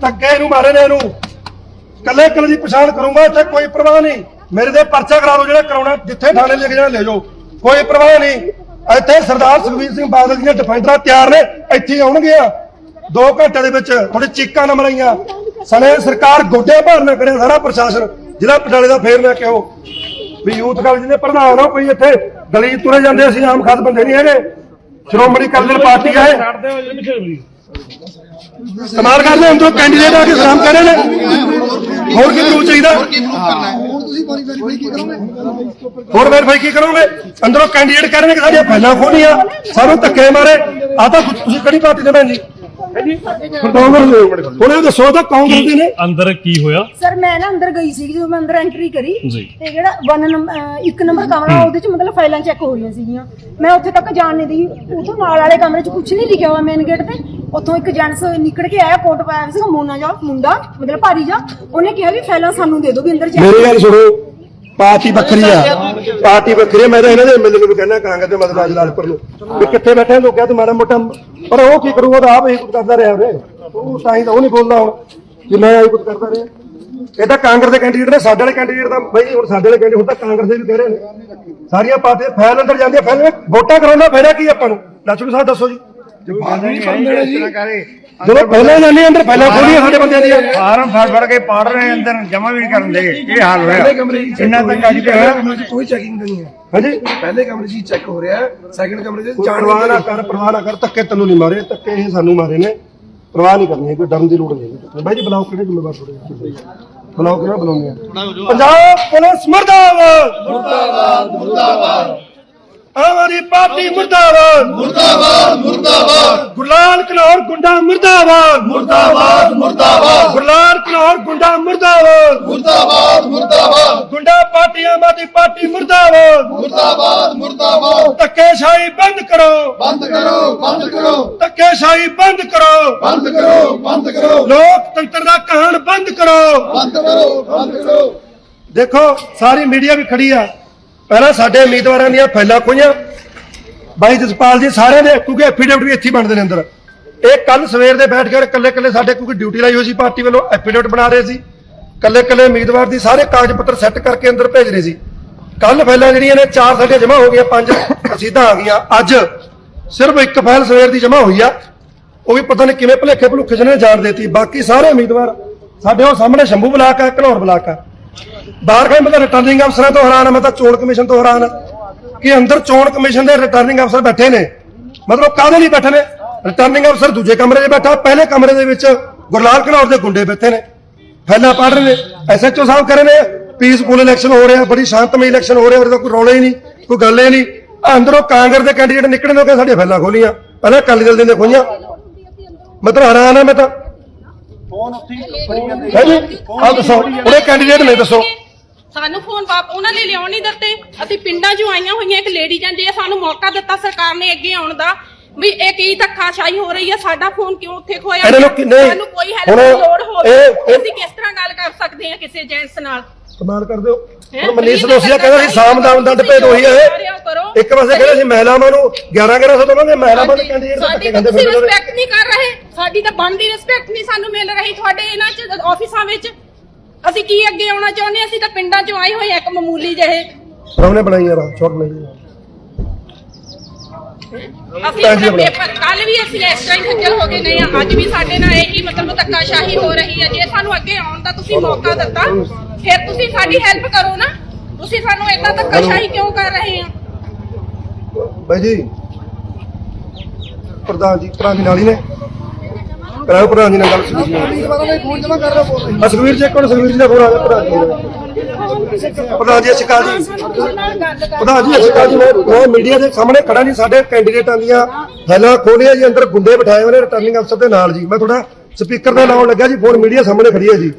ਧੱਕੇ ਇਹਨੂੰ ਮਾਰੇ ਨੇ ਇਹਨੂੰ। ਕੱਲੇ ਕੱਲੇ ਦੀ ਪਛਾਣ ਕਰੂੰਗਾ, ਇੱਥੇ ਕੋਈ ਪਰਵਾਹ ਨਹੀਂ। ਮੇਰੇ ਦੇ ਪਰਚਾ ਕਰਾ ਲਓ ਜਿਹੜਾ ਕਰਾਉਣਾ ਜਿੱਥੇ ਥਾਣੇ ਲੈ ਕੇ ਜਾਣਾ ਲੈ ਜਾਓ। ਕੋਈ ਪਰਵਾਹ ਨਹੀਂ। ਇੱਥੇ ਸਰਦਾਰ ਸੁਖਬੀਰ ਸਿੰਘ ਬਾਦਲ ਦੀਆਂ ਡਿਫੈਂਡਰਾਂ ਤਿਆਰ ਨੇ। ਇੱਥੇ ਆਉਣਗੇ ਆ ਦੋ ਘੰਟੇ ਦੇ ਵਿੱਚ ਥੋੜੀ ਚੀਕਾਂ ਨਾ ਮਰਾਈਆਂ। ਸਣੇ ਸਰਕਾਰ ਗੋਡੇ ਭਾਰ ਕਰਿਆ ਸਾਰਾ ਪ੍ਰਸ਼ਾਸਨ ਜ਼ਿਲ੍ਹਾ ਪਟਿਆਲੇ ਦਾ ਫੇਰ ਨਾ ਕਿਹੋ ਵੀ ਯੂਥ ਕਾਲਜ ਦੇ ਪ੍ਰਧਾਨ ਹੋ ਕੋਈ ਇੱਥੇ ਗਲੀ ਤੁਰੇ ਜਾਂਦੇ ਅਸੀਂ ਆਮ ਖਾਸ ਬੰਦੇ ਨਹੀਂ ਹੈਗੇ। ਸ਼੍ਰੋਮਣੀ ਅਕਾਲੀ ਪਾਰਟੀ ਆ ਇਹ। ਕਮਾਲ ਕਰਦੇ ਅੰਦਰੋਂ ਕੈਂਡੀਡੇਟ ਆ ਕੇ ਸਲਾਮ ਕਰ ਰਹੇ ਨੇ। ਹੋਰ ਕੀ ਪ੍ਰੂਫ ਚਾਹੀਦਾ? ਹੋਰ ਵੈਰੀਫਾਈ ਕੀ ਕਰੋਗੇ? ਅੰਦਰੋਂ ਕੈਂਡੀਡੇਟ ਕਰ ਰਹੇ ਨੇ ਕਿ ਸਾਡੀਆਂ ਫਾਈਲਾਂ ਖੋਲੀਆਂ ਸਾਨੂੰ ਧੱਕੇ ਮਾਰੇ। ਆ ਤਾਂ ਤੁਸੀਂ ਕਿਹੜੀ ਪਾਰਟੀ ਦੇ ਭੈਣ ਜੀ? ਕਾਂਗਰਸ ਦੇ ਹੁਣ ਇਹ ਦੱਸੋ ਤਾਂ ਕਾਂਗਰਸ ਦੇ ਨੇ? ਅੰਦਰ ਕੀ ਹੋਇਆ? ਸਰ ਮੈਂ ਨਾ ਅੰਦਰ ਗਈ ਸੀ ਜਦੋਂ ਮੈਂ ਅੰਦਰ ਐਂਟਰੀ ਕਰੀ ਜੀ। ਤੇ ਜਿਹੜਾ 1 ਨੰਬਰ ਇੱਕ ਨੰਬਰ ਕਮਰਾ ਉਹਦੇ ਚ ਮਤਲਬ ਫਾਈਲਾਂ ਚੈੱਕ ਹੋ ਰਹੀਆਂ ਸੀਗੀਆਂ। ਮੈਂ ਉੱਥੇ ਤੱਕ ਜਾਣ ਨਹੀਂ ਦੀ ਉਥੋਂ ਨਾਲ ਵਾਲੇ ਕਮਰੇ ਚ ਕੁਝ ਨਹੀਂ ਲਿਖਿਆ ਹੋਇਆ ਮੇਨ ਗੇਟ ਤੇ। ਉੱਥੋਂ ਇੱਕ ਜੈਂਟਸ ਨਿਕਲ ਕੇ ਆਇਆ ਕੋਟ ਪਾਇਆ ਸੀ ਮੋਨਾ ਜਾ ਮੁੰਡਾ ਮਤਲਬ ਭਾਰੀ ਜਾ। ਉਹਨੇ ਕਿਹਾ ਵੀ ਫਾਈਲਾਂ ਸਾਨੂੰ ਦੇ ਦਿਓ ਵੀ ਅੰਦਰ ਚੈੱਕ ਮੇਰੀ ਗੱਲ ਸੁਣੋ ਪਾਰਟੀ ਵੱਖਰੀ ਆ। ਪਾਰਟੀ ਵੱਖਰੀ ਹੈ, ਮੈਂ ਤਾਂ ਇਹਨਾਂ ਦੇ ਐਮਐਲਏ ਨੂੰ ਵੀ ਕਹਿੰਦਾ ਕਾਂਗਰਸ ਦੇ ਮਤਲਬ ਰਾਜਪੁਰ ਨੂੰ ਵੀ ਕਿੱਥੇ ਬੈਠੇ ਲੋਕ ਤੇ ਮਾੜਾ ਮੋਟਾ, ਪਰ ਉਹ ਕੀ ਕਰੂਗਾ ਤਾਂ ਆਪ ਹੀ ਕੁਝ ਕਰਦਾ ਰਿਹਾ ਉਹਨੇ ਉਹ ਤਾਂ ਹੀ ਤਾਂ ਉਹ ਨਹੀਂ ਬੋਲਦਾ ਹੁਣ ਕਿ ਮੈਂ ਇਹ ਕੁਝ ਕਰਦਾ ਰਿਹਾ। ਇਹ ਤਾਂ ਕਾਂਗਰਸ ਦੇ ਕੈਂਡੀਡੇਟ ਨੇ, ਸਾਡੇ ਵਾਲੇ ਕੈਂਡੀਡੇਟ ਦਾ ਬਈ, ਹੁਣ ਸਾਡੇ ਵਾਲੇ ਕੈਂਡੀਡੇਟ ਹੁਣ ਤਾਂ ਕਾਂਗਰਸ ਦੇ ਵੀ ਕਹਿ ਰਹੇ ਨੇ। ਸਾਰੀਆਂ ਪਾਰਟੀਆਂ ਫੈਲ ਅੰਦਰ ਜਾਂਦੀਆਂ, ਫੈਲ ਵੋਟਾਂ ਕਰਾਉਣਾ ਫਾਇਦਾ ਕੀ ਆਪਾਂ ਨੂੰ? ਲੱਛੂ ਸਾਹਿਬ ਦੱਸੋ ਜੀ। ਜਦੋਂ ਪਹਿਲਾਂ ਜਾਂਦੇ ਅੰਦਰ ਪਹਿਲਾਂ ਖੋਲੀਆਂ ਸਾਡੇ ਬੰਦਿਆਂ ਦੀਆਂ। ਫਾਰਮ ਫੜ ਫੜ ਕੇ ਪਾੜ ਰਹੇ ਅੰਦਰ ਜਮਾ ਵੀ ਨਹੀਂ ਕਰਨ ਦੇ। ਇਹ ਹਾਲ ਹੋਇਆ। ਇੰਨਾ ਤੱਕ ਅੱਜ ਤੇ ਹੋਇਆ। ਕਮਰੇ 'ਚ ਕੋਈ ਚੈਕਿੰਗ ਨਹੀਂ ਹੈ। ਹਾਂਜੀ? ਪਹਿਲੇ ਕਮਰੇ 'ਚ ਚੈੱਕ ਹੋ ਰਿਹਾ ਹੈ। ਸੈਕੰਡ ਕਮਰੇ 'ਚ ਜਾਣ ਪਰਵਾਹ ਨਾ ਕਰ ਪਰਵਾਹ ਨਾ ਕਰ ਧੱਕੇ ਤੈਨੂੰ ਨਹੀਂ ਮਾਰੇ ਧੱਕੇ ਇਹ ਸਾਨੂੰ ਮਾਰੇ ਨੇ। ਪਰਵਾਹ ਨਹੀਂ ਕਰਨੀ ਕੋਈ ਡਰਨ ਦੀ ਲੋੜ ਨਹੀਂ ਬਾਈ ਜੀ ਬੁਲਾਓ ਕਿਹੜੇ ਜ਼ਿੰਮੇਵਾਰ ਥੋੜੇ ਬੁਲਾਓ ਕਿਹੜਾ ਬੁਲਾਉਂਦੇ ਆ? ਪੰਜਾਬ ਪੁਲਿਸ ਮਰਦਾਬਾਦ। ਮੁਰਦਾਬਾਦ ਮੁਰਦਾਬਾਦ। ਆਦਮੀ ਪਾਰਟੀ ਮੁਰਦਾਬਾਦ। ਮੁਰਦਾਬਾਦ ਮੁਰਦਾਬਾਦ। ਗੁਰਲਾਲ ਕਨੌਰ ਗੁੰਡਾ ਮੁਰਦਾਬਾਦ। ਮੁਰਦਾਬਾਦ ਮੁਰਦਾਬਾਦ। ਗੁਰਲਾਲ ਕਨੌਰ ਗੁੰਡਾ ਮੁਰਦਾਬਾਦ। ਮੁਰਦਾਬਾਦ ਮੁਰਦਾਬਾਦ। ਗੁੰਡਾ ਪਾਰਟੀ ਆਮ ਆਦਮੀ ਪਾਰਟੀ ਮੁਰਦਾਬਾਦ। ਮੁਰਦਾਬਾਦ ਮੁਰਦਾਬਾਦ। ਧੱਕੇਸ਼ਾਹੀ ਬੰਦ ਕਰੋ। ਬੰਦ ਕਰੋ ਬੰਦ ਕਰੋ। ਧੱਕੇਸ਼ਾਹੀ ਬੰਦ ਕਰੋ। ਬੰਦ ਕਰੋ ਬੰਦ ਕਰੋ। ਲੋਕਤੰਤਰ ਦਾ ਕਹਾਣ ਬੰਦ ਕਰੋ। ਬੰਦ ਕਰੋ ਬੰਦ ਕਰੋ। ਦੇਖੋ ਸਾਰੀ ਮੀਡੀਆ ਵੀ ਖੜੀ ਆ। ਪਹਿਲਾਂ ਸਾਡੇ ਉਮੀਦਵਾਰਾਂ ਦੀਆਂ ਫਾਈਲਾਂ ਖੋਈਆਂ ਬਾਈ ਜਸਪਾਲ ਜੀ, ਸਾਰਿਆਂ ਦੇ, ਕਿਉਂਕਿ ਐਫੀਡੇਵਿਟ ਵੀ ਇੱਥੇ ਹੀ ਬਣਦੇ ਨੇ ਅੰਦਰ। ਇਹ ਕੱਲ ਸਵੇਰ ਦੇ ਬੈਠ ਕੇ ਇਕੱਲੇ ਇਕੱਲੇ ਸਾਡੇ, ਕਿਉਂਕਿ ਡਿਊਟੀ ਲਾਈ ਹੋਈ ਸੀ ਪਾਰਟੀ ਵੱਲੋਂ ਐਫੀਡੇਵਿਟ ਬਣਾ ਰਹੇ ਸੀ। ਇਕੱਲੇ ਇਕੱਲੇ ਉਮੀਦਵਾਰ ਦੀ ਸਾਰੇ ਕਾਗਜ਼ ਪੱਤਰ ਸੈੱਟ ਕਰਕੇ ਅੰਦਰ ਭੇਜ ਰਹੇ ਸੀ। ਕੱਲ ਫਾਈਲਾਂ ਜਿਹੜੀਆਂ ਨੇ, ਚਾਰ ਸਾਡੀਆਂ ਜਮ੍ਹਾਂ ਹੋ ਗਈਆਂ, ਪੰਜ ਰਸੀਦਾਂ ਆ ਗਈਆਂ। ਅੱਜ ਸਿਰਫ ਇੱਕ ਫਾਈਲ ਸਵੇਰ ਦੀ ਜਮ੍ਹਾਂ ਹੋਈ ਆ। ਉਹ ਵੀ ਪਤਾ ਨਹੀਂ ਕਿਵੇਂ ਭੁਲੇਖੇ ਭੁਲੁੱਖੇ ਜਿਹਨੇ ਜਾਣ ਦੇਤੀ। ਬਾਕੀ ਸਾਰੇ ਉਮੀਦਵਾਰ, ਸਾਡੇ ਉਹ ਸਾਹਮਣੇ ਸ਼ੰਭੂ ਬਲਾਕ ਆ, ਘਨੌਰ ਬਲਾਕ ਆ। ਬਾਹਰ ਖੜੇ ਮਤਲਬ ਰਿਟਰਨਿੰਗ ਅਫਸਰਾਂ ਤੋਂ ਹੈਰਾਨ ਮੈਂ ਤਾਂ ਚੋਣ ਕਮਿਸ਼ਨ ਤੋਂ ਹੈਰਾਨ ਕਿ ਅੰਦਰ ਚੋਣ ਕਮਿਸ਼ਨ ਦੇ ਰਿਟਰਨਿੰਗ ਅਫਸਰ ਬੈਠੇ ਨੇ। ਮਤਲਬ ਕਾਹਦੇ ਲਈ ਬੈਠੇ ਨੇ? ਰਿਟਰਨਿੰਗ ਅਫਸਰ ਦੂਜੇ ਕਮਰੇ 'ਚ ਬੈਠਾ ਪਹਿਲੇ ਕਮਰੇ ਦੇ ਵਿੱਚ ਗੁਰਲਾਲ ਘਨੌਰ ਦੇ ਗੁੰਡੇ ਬੈਠੇ ਨੇ। ਫੈਲਾ ਪੜ ਰਹੇ ਨੇ। ਐਸਐਚਓ ਸਾਹਿਬ ਕਰੇ ਨੇ ਪੀਸਫੁਲ ਇਲੈਕਸ਼ਨ ਹੋ ਰਿਹਾ ਬੜੀ ਸ਼ਾਂਤਮਈ ਇਲੈਕਸ਼ਨ ਹੋ ਰਿਹਾ ਉਹਦਾ ਕੋਈ ਰੌਲਾ ਹੀ ਨਹੀਂ ਕੋਈ ਗੱਲ ਹੀ ਨਹੀਂ। ਅੰਦਰੋਂ ਕਾਂਗਰਸ ਦੇ ਕੈਂਡੀਡੇਟ ਨਿਕਲੇ ਨੇ ਕਿ ਸਾਡੀਆਂ ਫੈਲਾ ਖੋਲੀਆਂ। ਪਹਿਲਾਂ ਅਕਾਲੀ ਦਲ ਦੇ ਨੇ ਖੋਲੀਆਂ ਮਤਲਬ ਹੈਰਾਨ ਆ ਮੈਂ ਤਾਂ। ਹੈ ਜੀ? ਆਹ ਦੱਸੋ ਉਹਦੇ ਕੈਂਡੀਡੇਟ ਨੇ ਦੱਸੋ। ਸਾਨੂੰ ਫੋਨ ਵਾਪ ਉਹਨਾਂ ਨੇ ਲਿਆਉਣ ਨਹੀਂ ਦਿੱਤੇ। ਅਸੀਂ ਪਿੰਡਾਂ 'ਚੋਂ ਆਈਆਂ ਹੋਈਆਂ ਇੱਕ ਲੇਡੀ ਜਾਂਦੀ ਹੈ ਸਾਨੂੰ ਮੌਕਾ ਦਿੱਤਾ ਸਰਕਾਰ ਨੇ ਅੱਗੇ ਆਉਣ ਦਾ ਵੀ ਇਹ ਕੀ ਧੱਕਾਸ਼ਾਹੀ ਹੋ ਰਹੀ ਹੈ ਸਾਡਾ ਫੋਨ ਕਿਉਂ ਉੱਥੇ ਖੋਇਆ? ਇਹਨਾਂ ਨੂੰ ਗਿਆ? ਕਿ- ਨਹੀਂ, ਸਾਨੂੰ ਕੋਈ ਹੈਲਪ ਹੁਣ ਦੀ ਲੋੜ ਹੋਵੇ। ਇਹ- ਅਸੀਂ ਕਿਸ ਤਰ੍ਹਾਂ ਗੱਲ ਕਰ ਸਕਦੇ ਹਾਂ ਕਿਸੇ ਜੈਂਟਸ ਨਾਲ? ਕਮਾਲ ਕਰ ਦਿਓ। ਹੈਂ? ਹੁਣ ਮਨੀਸ਼ ਦੋਸੀਆ ਕਹਿੰਦਾ ਸੀ ਸਾਮ ਦਾਮ ਦੰਡ ਭੇਦ ਹੋਈ ਹੈ। ਕਰੋ। ਇੱਕ ਪਾਸੇ ਕਹਿੰਦੇ ਸੀ ਮਹਿਲਾਵਾਂ ਨੂੰ 11 1100 ਦਵਾਂਗੇ ਮਹਿਲਾਵਾਂ ਦੇ ਸਾਡੀ ਕੈਂਡੀਡੇਟ ਸਾਡੀ ਤਾਂ ਤੁਸੀਂ ਰਿਸਪੈਕਟ ਨਹੀਂ ਕਰ ਰਹੇ। ਸਾਡੀ ਤਾਂ ਬਣਦੀ ਰਿਸਪੈਕਟ ਨਹੀਂ ਸਾਨੂੰ ਮਿਲ ਰਹੀ ਤੁਹਾਡੇ ਇਹਨਾਂ ਚ ਆਫਿਸਾਂ ਵਿੱਚ। ਅਸੀਂ ਕੀ ਅੱਗੇ ਆਉਣਾ ਚਾਹੁੰਦੇ ਹਾਂ? ਅਸੀਂ ਤਾਂ ਪਿੰਡਾਂ ਚੋਂ ਆਏ ਹੋਏ ਹਾਂ ਇੱਕ ਮਾਮੂਲੀ ਜਿਹੇ। ਰਵਨੇ ਬਣਾਈ ਯਾਰ ਸ਼ਾਰਟ ਬਣਾਈ ਅਸੀਂ ਆਪਣਾ। ਪੇਪਰ ਕੱਲ ਵੀ ਅਸੀਂ ਇਸ ਤਰ੍ਹਾਂ ਹੀ ਖੱਜਲ ਹੋ ਗਏ ਨਹੀਂ ਹਾਂ, ਅੱਜ ਵੀ ਸਾਡੇ ਨਾਲ ਇਹੀ ਮਤਲਬ ਧੱਕਾਸ਼ਾਹੀ ਹੋ ਰਹੀ ਹੈ। ਜੇ ਸਾਨੂੰ ਅੱਗੇ ਆਉਣ ਦਾ ਤੁਸੀਂ ਮੌਕਾ ਦਿੱਤਾ ਫਿਰ ਤੁਸੀਂ ਸਾਡੀ ਹੈਲਪ ਕਰੋ ਨਾ। ਤੁਸੀਂ ਸਾਨੂੰ ਏਦਾਂ ਧੱਕਾਸ਼ਾਹੀ ਕਿਉਂ ਕਰ ਰਹੇ ਹੋ? ਬਾਈ ਜੀ ਪ੍ਰਧਾਨ ਜੀ ਪ੍ਰਧਾਨ ਜੀ ਨਾਲ ਹੀ ਨੇ। ਕਰਾਓ ਪ੍ਰਧਾਨ ਜੀ ਨਾਲ ਗੱਲ ਸੁਣੀਏ ਆ ਸੁਖਵੀਰ ਜੀ ਕੋਲ ਸੁਖਵੀਰ ਜੀ ਦਾ ਫੋਨ ਆ ਗਿਆ ਪ੍ਰਧਾਨ ਜੀ ਦਾ। ਪ੍ਰਧਾਨ ਜੀ ਅਸ਼ਿਕਾ ਜੀ। ਪ੍ਰਧਾਨ ਜੀ ਅਸ਼ਿਕਾ ਜੀ। ਮੈਂ ਮੈਂ ਮੀਡੀਆ ਦੇ ਸਾਹਮਣੇ ਖੜਾ ਨਹੀਂ ਸਾਡੇ ਕੈਂਡੀਡੇਟਾਂ ਦੀਆਂ ਫਾਈਲਾਂ ਖੋਲੀਆਂ ਜੀ ਅੰਦਰ ਗੁੰਡੇ ਬਿਠਾਏ ਹੋਏ ਨੇ ਰਿਟਰਨਿੰਗ ਅਫਸਰ ਦੇ ਨਾਲ ਜੀ। ਮੈਂ ਤੁਹਾਡਾ ਸਪੀਕਰ ਦਾ ਨਾਮ ਲੱਗਾ ਜੀ ਫੋਨ ਮੀਡੀਆ ਸਾਹਮਣੇ ਖੜੀ ਹੈ ਜੀ।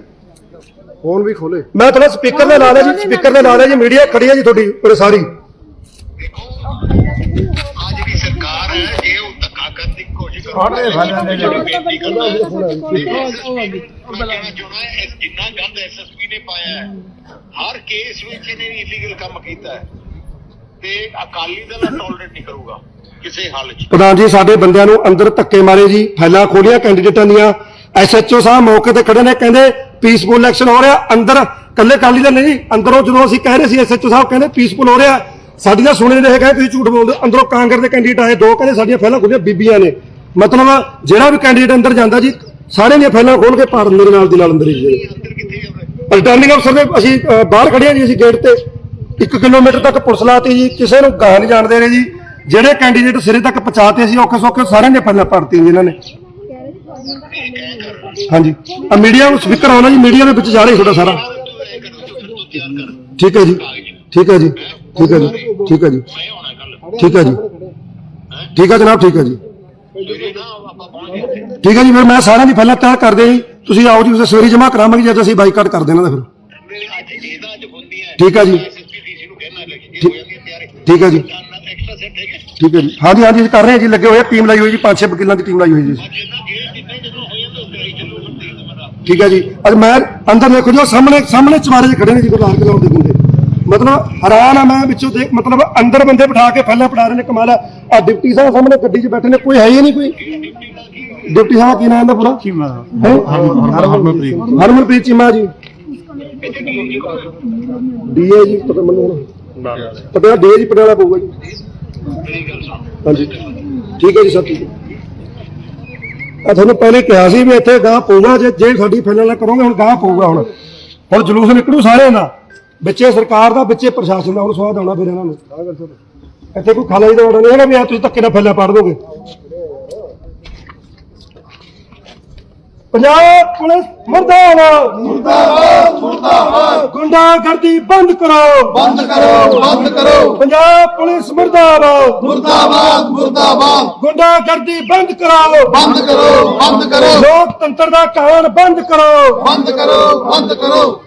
ਫੋਨ ਵੀ ਖੋਲੇ ਮੈਂ ਤੁਹਾਡਾ ਸਪੀਕਰ ਦੇ ਨਾਲ ਹੈ ਜੀ ਸਪੀਕਰ ਦੇ ਨਾਲ ਹੈ ਜੀ ਮੀਡੀਆ ਖੜੀ ਹੈ ਜੀ ਤੁਹਾਡੀ ਉਰੇ ਸਾਰੀ। ਦੀ ਕੋਸ਼ਿਸ਼ ਕਰ ਰਹੀ ਹੈ ਮੈਂ ਕਹਿਣਾ ਚਾਹੁੰਦਾ ਹੈ ਇਸ ਜਿੰਨਾ ਗੰਦ ਐਸਐਸਪੀ ਨੇ ਪਾਇਆ ਹੈ ਹਰ ਕੇਸ ਵਿੱਚ ਇਹਨੇ ਇਲੀਗਲ ਕੰਮ ਕੀਤਾ ਹੈ ਤੇ ਅਕਾਲੀ ਦਲ ਟੋਲਰੇਟ ਨਹੀਂ ਕਰੂਗਾ ਕਿਸੇ ਹਾਲ 'ਚ ਪ੍ਰਧਾਨ ਜੀ ਸਾਡੇ ਬੰਦਿਆਂ ਨੂੰ ਅੰਦਰ ਧੱਕੇ ਮਾਰੇ ਜੀ ਫੈਲਾਂ ਖੋਲੀਆਂ ਕੈਂਡੀਡੇਟਾਂ ਦੀਆਂ ਐਸਐਚਓ ਸਾਹਿਬ ਮੌਕੇ ਤੇ ਖੜੇ ਨੇ ਕਹਿੰਦੇ ਪੀਸਫੁਲ ਇਲੈਕਸ਼ਨ ਹੋ ਰਿਹਾ ਅੰਦਰ ਕੱਲੇ ਕਾਲੀ ਦਾ ਨਹੀਂ ਅੰਦਰੋਂ ਜਦੋਂ ਅਸੀਂ ਕਹਿ ਰਹੇ ਸੀ ਐਸਐਚਓ ਸਾਹਿਬ ਕਹਿੰਦੇ ਪੀਸਫੁਲ ਹੋ ਰਿਹਾ ਸਾਡੀ ਤਾਂ ਸੁਣੇ ਨਹੀਂ ਰਹੇ ਕਹਿੰਦੇ ਤੁਸੀਂ ਝੂਠ ਬੋਲਦੇ ਹੋ। ਅੰਦਰੋਂ ਕਾਂਗਰਸ ਦੇ ਕੈਂਡੀਡੇਟ ਆਏ ਦੋ ਕਹਿੰਦੇ ਸਾਡੀਆਂ ਫੈਲਾਂ ਖੋਲੀਆਂ ਬੀਬੀਆਂ ਨੇ ਮਤਲਬ ਜਿਹੜਾ ਵੀ ਕੈਂਡੀਡੇਟ ਅੰਦਰ ਜਾਂਦਾ ਜੀ ਸਾਰਿਆਂ ਦੀਆਂ ਫੈਲਾਂ ਖੋਲ ਕੇ ਪਾੜ ਦਿੰਦੇ ਨੇ ਨਾਲ ਦੀ ਨਾਲ ਅੰਦਰ ਹੀ ਜੀ ਰਿਟਰਨਿੰਗ ਅਫਸਰ ਦੇ ਅਸੀਂ ਬਾਹਰ ਖੜੇ ਹਾਂ ਜੀ ਅਸੀਂ ਗੇਟ ਤੇ। 1 ਕਿਲੋਮੀਟਰ ਤੱਕ ਪੁਲਿਸ ਲਾਤੀ ਜੀ ਕਿਸੇ ਨੂੰ ਗਾਹ ਨਹੀਂ ਜਾਣਦੇ ਨੇ ਜੀ। ਜਿਹੜੇ ਕੈਂਡੀਡੇਟ ਸਿਰੇ ਤੱਕ ਪਹੁੰਚਾਤੇ ਸੀ ਔਖੇ ਸੌਖੇ ਸਾਰਿਆਂ ਨੇ ਪਹਿਲਾਂ ਪੜਤੀ ਜੀ ਇਹਨਾਂ ਨੇ। ਹਾਂਜੀ। ਆ ਮੀਡੀਆ ਨੂੰ ਸਪੀਕਰ ਆਉਣਾ ਜੀ ਮੀਡੀਆ ਦੇ ਵਿੱਚ ਜਾ ਰਹੀ ਤੁਹਾਡਾ ਸਾਰਾ। ਠੀਕ ਹੈ ਜੀ। ਠੀਕ ਹੈ ਜੀ। ਠੀਕ ਹੈ ਜੀ। ਠੀਕ ਹੈ ਜੀ। ਠੀਕ ਹੈ ਜੀ। ਠੀਕ ਹੈ ਜਨਾਬ ਠੀਕ ਹੈ ਜੀ। ਸਵੇਰੇ ਨਾ ਆਪਾਂ ਪਹੁੰਚ ਗਏ ਉੱਥੇ ਠੀਕ ਹੈ ਜੀ, ਫਿਰ ਮੈਂ ਸਾਰਿਆਂ ਦੀ ਪਹਿਲਾਂ ਤੈਅ ਕਰਦੇ ਜੀ। ਤੁਸੀਂ ਆਓ ਜੀ ਉਸ ਸਵੇਰੀ ਜਮ੍ਹਾਂ ਕਰਾਵਾਂਗੇ ਜੇ ਅਸੀਂ ਬਾਈਕਾਟ ਕਰ ਦੇਣਾ ਤਾਂ ਫਿਰ। ਮੇਰੇ ਅੱਜ ਇਹਦਾ ਅੱਜ ਹੁੰਦੀਆਂ ਠੀਕ ਹੈ ਜੀ। ਐਸਐਸਪੀ ਡੀਸੀ ਨੂੰ ਕਹਿਣਾ ਲੱਗੀ ਜੇ ਹੋ ਜਾਂਦੀ ਹੈ ਤਿਆਰੀ ਠੀਕ ਹੈ ਜੀ। ਐਕਸਟਰਾ ਸੈੱਟ ਹੈਗੇ ਠੀਕ ਹੈ ਜੀ। ਹਾਂਜੀ ਹਾਂਜੀ, ਅਸੀਂ ਕਰ ਰਹੇ ਹਾਂ ਜੀ, ਲੱਗੇ ਹੋਏ ਟੀਮ ਲਾਈ ਹੋਈ ਜੀ ਪੰਜ ਛੇ ਵਕੀਲਾਂ ਦੀ ਟੀਮ ਲਾਈ ਹੋਈ ਜੀ। ਅੱਜ ਇਹਨਾਂ ਗੇੜ ਜਿੰਨੇ ਜਦੋਂ ਹੋ ਜਾਂਦੇ ਤਿਆਰੀ ਚੱਲੂ ਹੁੰਦੀ ਹੈ ਮੇਰਾ ਠੀਕ ਹੈ ਜੀ। ਅੱਜ ਮੈਂ ਅੰਦਰ ਦੇਖੋ ਜੀ ਉਹ ਸਾਹਮਣੇ ਸਾਹਮਣੇ ਚਵਾਰੇ 'ਚ ਖੜੇ ਨੇ ਜੀ ਗੁਰਦਾਰ ਕਲੌਰ ਦੇ ਗੁੰਡੇ। ਮਤਲਬ ਹੈਰਾਨ ਆ ਮੈਂ ਵਿੱਚੋਂ ਦੇਖ ਮਤਲਬ ਅੰਦਰ ਬੰਦੇ ਬਿਠਾ ਕੇ ਫੈਲਾ ਪੜਾ ਰਹੇ ਨੇ ਕਮਾਲ ਆ। ਆਹ ਡਿਪਟੀ ਸਾਹਿਬ ਸਾਹਮਣੇ ਗੱਡੀ 'ਚ ਬੈਠੇ ਨੇ ਕੋਈ ਹੈ ਹੀ ਨਹੀਂ ਕੋਈ। ਡਿਪਟੀ ਸਾਹਿਬ ਕੀ ਨਾਮ ਦਾ ਪੂਰਾ? ਚੀਮਾ। ਹਰਮਨਪ੍ਰੀਤ। ਹਰਮਨਪ੍ਰੀਤ ਚੀਮਾ ਜੀ। ਡੀਏ ਜੀ ਪਤਾ ਮੈਨੂੰ ਹੁਣ। ਪਟਿਆਲਾ ਡੀਏ ਜੀ ਪਟਿਆਲਾ ਪਊਗਾ ਜੀ। ਹਾਂਜੀ। ਠੀਕ ਹੈ ਜੀ ਸਰ ਠੀਕ ਹੈ ਆ ਤੁਹਾਨੂੰ ਪਹਿਲੇ ਕਿਹਾ ਸੀ ਵੀ ਇੱਥੇ ਗਾਂ ਪਊਗਾ ਜੇ ਜੇ ਸਾਡੀ ਫੈਨਲ ਨਾ ਕਰੋਗੇ ਹੁਣ ਗਾਂ ਪਊਗਾ ਹੁਣ। ਹੁਣ ਜਲੂਸ ਨਿਕਲੂ ਸਾਰਿਆਂ ਦਾ। ਵਿੱਚੇ ਸਰਕਾਰ ਦਾ ਵਿੱਚੇ ਪ੍ਰਸ਼ਾਸਨ ਦਾ ਹੁਣ ਸਵਾਦ ਆਉਣਾ ਫਿਰ ਇਹਨਾਂ ਨੂੰ। ਇੱਥੇ ਕੋਈ ਖਾਲਾ ਜੀ ਦਾ ਨਹੀਂ ਹੈਗਾ ਵੀ ਆ ਤੁਸੀਂ ਧੱਕੇ ਨਾਲ ਫੈਲਾ ਪਾੜ ਦੋਗੇ। ਪੰਜਾਬ ਪੁਲਿਸ ਮੁਰਦਾਬਾਦ। ਮੁਰਦਾਬਾਦ ਮੁਰਦਾਬਾਦ। ਗੁੰਡਾਗਰਦੀ ਬੰਦ ਕਰੋ। ਬੰਦ ਕਰੋ ਬੰਦ ਕਰੋ। ਪੰਜਾਬ ਪੁਲਿਸ ਮੁਰਦਾਬਾਦ। ਮੁਰਦਾਬਾਦ ਮੁਰਦਾਬਾਦ। ਗੁੰਡਾਗਰਦੀ ਬੰਦ ਕਰੋ। ਬੰਦ ਕਰੋ ਬੰਦ ਕਰੋ। ਲੋਕਤੰਤਰ ਦਾ ਕਾਨੂੰਨ ਬੰਦ ਕਰੋ। ਬੰਦ ਕਰੋ ਬੰਦ ਕਰੋ।